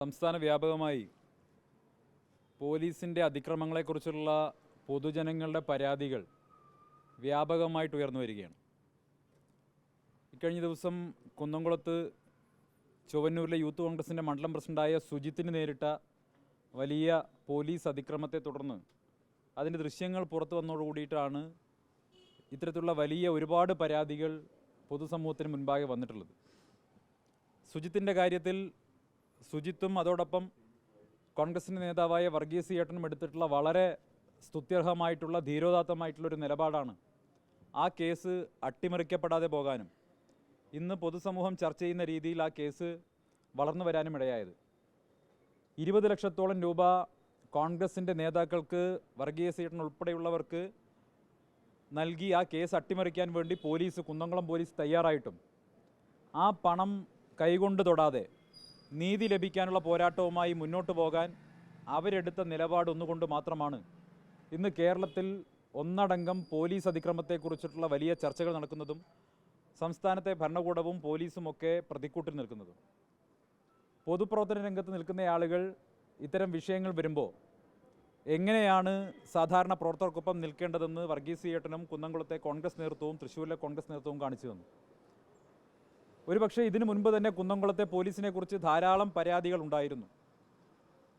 സംസ്ഥാന വ്യാപകമായി പോലീസിന്റെ അതിക്രമങ്ങളെക്കുറിച്ചുള്ള പൊതുജനങ്ങളുടെ പരാതികൾ വ്യാപകമായിട്ട് ഉയർന്നു വരികയാണ്. ഇക്കഴിഞ്ഞ ദിവസം കുന്നംകുളത്ത് ചൊവ്വന്നൂരിലെ യൂത്ത് കോൺഗ്രസിന്റെ മണ്ഡലം പ്രസിഡന്റായ സുജിത്തിന് നേരിട്ട വലിയ പോലീസ് അതിക്രമത്തെ തുടർന്ന് അതിന്റെ ദൃശ്യങ്ങൾ പുറത്തു വന്നതോടുകൂടിയിട്ടാണ് ഇത്തരത്തിലുള്ള വലിയ ഒരുപാട് പരാതികൾ പൊതുസമൂഹത്തിന് മുൻപാകെ വന്നിട്ടുള്ളത്. സുജിത്തിന്റെ കാര്യത്തിൽ സുജിത്തും അതോടൊപ്പം കോൺഗ്രസിന്റെ നേതാവായ വർഗീസ് ഏട്ടനും എടുത്തിട്ടുള്ള വളരെ സ്തുത്യർഹമായിട്ടുള്ള ധീരോദാത്തമായിട്ടുള്ളൊരു നിലപാടാണ് ആ കേസ് അട്ടിമറിക്കപ്പെടാതെ പോകാനും ഇന്ന് പൊതുസമൂഹം ചർച്ച ചെയ്യുന്ന രീതിയിൽ ആ കേസ് വളർന്നു വരാനും ഇടയായത്. ഇരുപത് ലക്ഷത്തോളം രൂപ കോൺഗ്രസിന്റെ നേതാക്കൾക്ക് വർഗീയ ചേട്ടൻ ഉൾപ്പെടെയുള്ളവർക്ക് നൽകി ആ കേസ് അട്ടിമറിക്കാൻ വേണ്ടി പോലീസ് കുന്നംകുളം പോലീസ് തയ്യാറായിട്ടും ആ പണം കൈകൊണ്ട് തൊടാതെ നീതി ലഭിക്കാനുള്ള പോരാട്ടവുമായി മുന്നോട്ട് പോകാൻ അവരെടുത്ത നിലപാട് ഒന്നുകൊണ്ട് മാത്രമാണ്. ഇന്ന് കേരളത്തിൽ ഒന്നടങ്കം പോലീസ് അതിക്രമത്തെക്കുറിച്ചിട്ടുള്ള വലിയ ചർച്ചകൾ നടക്കുന്നതും സംസ്ഥാനത്തെ ഭരണകൂടവും പോലീസും ഒക്കെ പ്രതിക്കൂട്ടിൽ നിൽക്കുന്നതും. പൊതുപ്രവർത്തന രംഗത്ത് നിൽക്കുന്ന ആളുകൾ ഇത്തരം വിഷയങ്ങൾ വരുമ്പോൾ എങ്ങനെയാണ് സാധാരണ പ്രവർത്തകർക്കൊപ്പം നിൽക്കേണ്ടതെന്ന് വർഗീസ് ചേട്ടനും കുന്നംകുളത്തെ കോൺഗ്രസ് നേതൃത്വവും തൃശ്ശൂരിലെ കോൺഗ്രസ് നേതൃത്വവും കാണിച്ചു തന്നു. ഒരുപക്ഷെ ഇതിനു മുൻപ് തന്നെ കുന്നംകുളത്തെ പോലീസിനെ കുറിച്ച് ധാരാളം പരാതികൾ ഉണ്ടായിരുന്നു.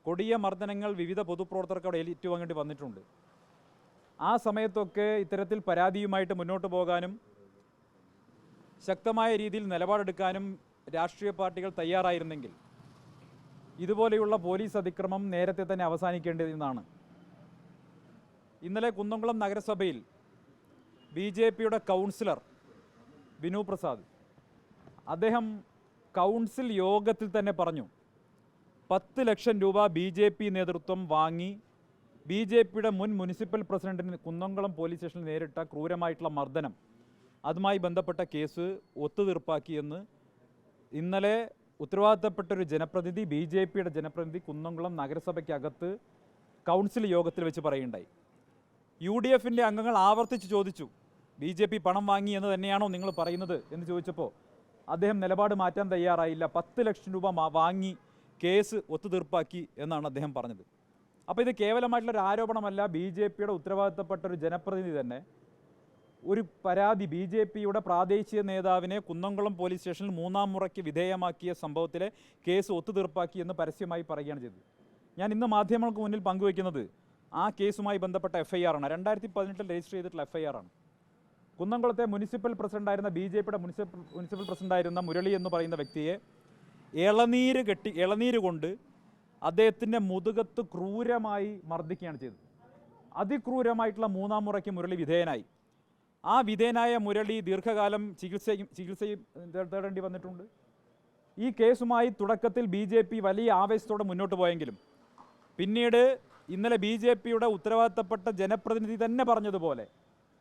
കൊടിയ മർദ്ദനങ്ങൾ വിവിധ പൊതുപ്രവർത്തകർക്ക് അവിടെ ഏറ്റുവാങ്ങേണ്ടി വന്നിട്ടുണ്ട്. ആ സമയത്തൊക്കെ ഇത്തരത്തിൽ പരാതിയുമായിട്ട് മുന്നോട്ട് പോകാനും ശക്തമായ രീതിയിൽ നിലപാടെടുക്കാനും രാഷ്ട്രീയ പാർട്ടികൾ തയ്യാറായിരുന്നെങ്കിൽ ഇതുപോലെയുള്ള പോലീസ് അതിക്രമം നേരത്തെ തന്നെ അവസാനിക്കേണ്ടതെന്നാണ് ഇന്നലെ കുന്നംകുളം നഗരസഭയിൽ ബി ജെ പിയുടെ കൗൺസിലർ ബിനു പ്രസാദ് അദ്ദേഹം കൗൺസിൽ യോഗത്തിൽ തന്നെ പറഞ്ഞു പത്ത് ലക്ഷം രൂപ ബി ജെ പി നേതൃത്വം വാങ്ങി ബി ജെ പിയുടെ മുൻ മുനിസിപ്പൽ പ്രസിഡന്റിന് കുന്നംകുളം പോലീസ് സ്റ്റേഷനിൽ നേരിട്ട ക്രൂരമായിട്ടുള്ള മർദ്ദനം അതുമായി ബന്ധപ്പെട്ട കേസ് ഒത്തുതീർപ്പാക്കിയെന്ന് ഇന്നലെ ഉത്തരവാദിത്തപ്പെട്ട ഒരു ജനപ്രതിനിധി ബി ജെ പിയുടെ ജനപ്രതിനിധി കുന്നംകുളം നഗരസഭയ്ക്കകത്ത് കൗൺസിൽ യോഗത്തിൽ വെച്ച് പറയുണ്ടായി യു ഡി എഫിന്റെ അംഗങ്ങൾ ആവർത്തിച്ച് ചോദിച്ചു ബി ജെ പി പണം വാങ്ങി എന്ന് തന്നെയാണോ നിങ്ങൾ പറയുന്നത്? എന്ന് ചോദിച്ചപ്പോൾ അദ്ദേഹം നിലപാട് മാറ്റാൻ തയ്യാറായില്ല. പത്ത് ലക്ഷം രൂപ വാങ്ങി കേസ് ഒത്തുതീർപ്പാക്കി എന്നാണ് അദ്ദേഹം പറഞ്ഞത്. അപ്പോൾ ഇത് കേവലമായിട്ടുള്ള ഒരു ആരോപണമല്ല. ബി ജെ പിയുടെ ഉത്തരവാദിത്തപ്പെട്ട ഒരു ജനപ്രതിനിധി തന്നെ ഒരു പരാതി ബി ജെ പിയുടെ പ്രാദേശിക നേതാവിനെ കുന്നംകുളം പോലീസ് സ്റ്റേഷനിൽ മൂന്നാം മുറയ്ക്ക് വിധേയമാക്കിയ സംഭവത്തിലെ കേസ് ഒത്തുതീർപ്പാക്കി എന്ന് പരസ്യമായി പറയുകയാണ് ചെയ്തത്. ഞാൻ ഇന്ന് മാധ്യമങ്ങൾക്ക് മുന്നിൽ പങ്കുവയ്ക്കുന്നത് ആ കേസുമായി ബന്ധപ്പെട്ട എഫ് ഐ ആർ ആണ്. രണ്ടായിരത്തി പതിനെട്ടിൽ രജിസ്റ്റർ ചെയ്തിട്ടുള്ള എഫ് ഐ കുന്നംകുളത്തെ മുനിസിപ്പൽ പ്രസിഡന്റായിരുന്ന ബി ജെ പിയുടെ മുനിസിപ്പൽ മുനിസിപ്പൽ പ്രസിഡന്റായിരുന്ന മുരളി എന്ന് പറയുന്ന വ്യക്തിയെ ഇളനീര് കെട്ടി ഇളനീര് കൊണ്ട് അദ്ദേഹത്തിന്റെ മുതുകത്ത് ക്രൂരമായി മർദ്ദിക്കുകയാണ് ചെയ്തത്. അതിക്രൂരമായിട്ടുള്ള മൂന്നാം മുറയ്ക്ക് മുരളി വിധേയനായി. ആ വിധേയനായ മുരളി ദീർഘകാലം ചികിത്സയും ചികിത്സയും തേടേണ്ടി വന്നിട്ടുണ്ട്. ഈ കേസുമായി തുടക്കത്തിൽ ബി ജെ പി വലിയ ആവേശത്തോടെ മുന്നോട്ട് പോയെങ്കിലും പിന്നീട് ഇന്നലെ ബി ജെ പിയുടെ ഉത്തരവാദിത്തപ്പെട്ട ജനപ്രതിനിധി തന്നെ പറഞ്ഞതുപോലെ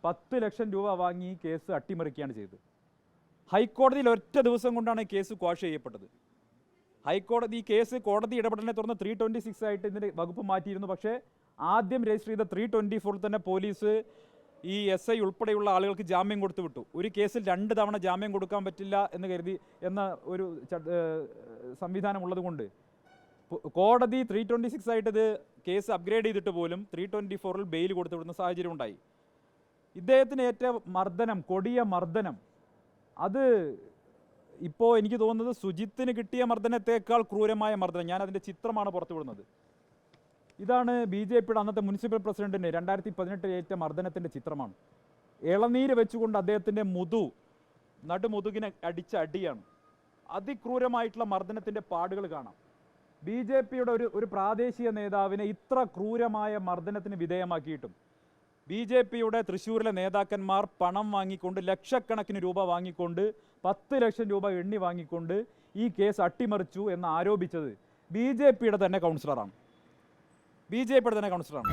പത്ത് ലക്ഷം രൂപ വാങ്ങി കേസ് അട്ടിമറിക്കുകയാണ് ചെയ്തത്. ഹൈക്കോടതിയിൽ ഒറ്റ ദിവസം കൊണ്ടാണ് കേസ് ക്വാഷ് ചെയ്യപ്പെട്ടത്. ഹൈക്കോടതി ഈ കേസ് കോടതി ഇടപെടലിനെ തുടർന്ന് ത്രീ ട്വന്റി സിക്സ് ആയിട്ട് ഇതിന്റെ വകുപ്പ് മാറ്റിയിരുന്നു. പക്ഷേ ആദ്യം രജിസ്റ്റർ ചെയ്ത ത്രീ ട്വന്റി ഫോറിൽ തന്നെ പോലീസ് ഈ എസ് ഐ ഉൾപ്പെടെയുള്ള ആളുകൾക്ക് ജാമ്യം കൊടുത്തു വിട്ടു. ഒരു കേസിൽ രണ്ട് തവണ ജാമ്യം കൊടുക്കാൻ പറ്റില്ല എന്ന് കരുതി എന്ന ഒരു സംവിധാനം ഉള്ളതുകൊണ്ട് കോടതി ത്രീ ട്വന്റി സിക്സ് ആയിട്ട് കേസ് അപ്ഗ്രേഡ് ചെയ്തിട്ട് പോലും ത്രീ ട്വന്റി ഫോറിൽ ബെയിൽ കൊടുത്തു വിടുന്ന സാഹചര്യം ഉണ്ടായി. ഇദ്ദേഹത്തിന് ഏറ്റ മർദ്ദനം കൊടിയ മർദ്ദനം. അത് ഇപ്പോൾ എനിക്ക് തോന്നുന്നത് സുജിത്തിന് കിട്ടിയ മർദ്ദനത്തേക്കാൾ ക്രൂരമായ മർദ്ദനം. ഞാൻ അതിന്റെ ചിത്രമാണ് പുറത്തുവിടുന്നത് ഇതാണ് ബി ജെ പിയുടെ അന്നത്തെ മുനിസിപ്പൽ പ്രസിഡന്റിന് രണ്ടായിരത്തി പതിനെട്ടിൽ ഏറ്റ മർദ്ദനത്തിന്റെ ചിത്രമാണ്. ഇളനീര് വെച്ചുകൊണ്ട് അദ്ദേഹത്തിന്റെ മുതു നടുമുതുകിനെ അടിച്ച അടിയാണ്. അതിക്രൂരമായിട്ടുള്ള മർദ്ദനത്തിന്റെ പാടുകൾ കാണാം. ബി ജെ പിയുടെ ഒരു ഒരു പ്രാദേശിക നേതാവിനെ ഇത്ര ക്രൂരമായ മർദ്ദനത്തിന് വിധേയമാക്കിയിട്ടും ബി ജെ പിയുടെ തൃശ്ശൂരിലെ നേതാക്കന്മാർ പണം വാങ്ങിക്കൊണ്ട് ലക്ഷക്കണക്കിന് രൂപ വാങ്ങിക്കൊണ്ട് പത്ത് ലക്ഷം രൂപ എണ്ണി വാങ്ങിക്കൊണ്ട് ഈ കേസ് അട്ടിമറിച്ചു എന്ന് ആരോപിച്ചത് ബി ജെ പിയുടെ തന്നെ കൗൺസിലറാണ്. ബി ജെ പിയുടെ തന്നെ കൗൺസിലറാണ്.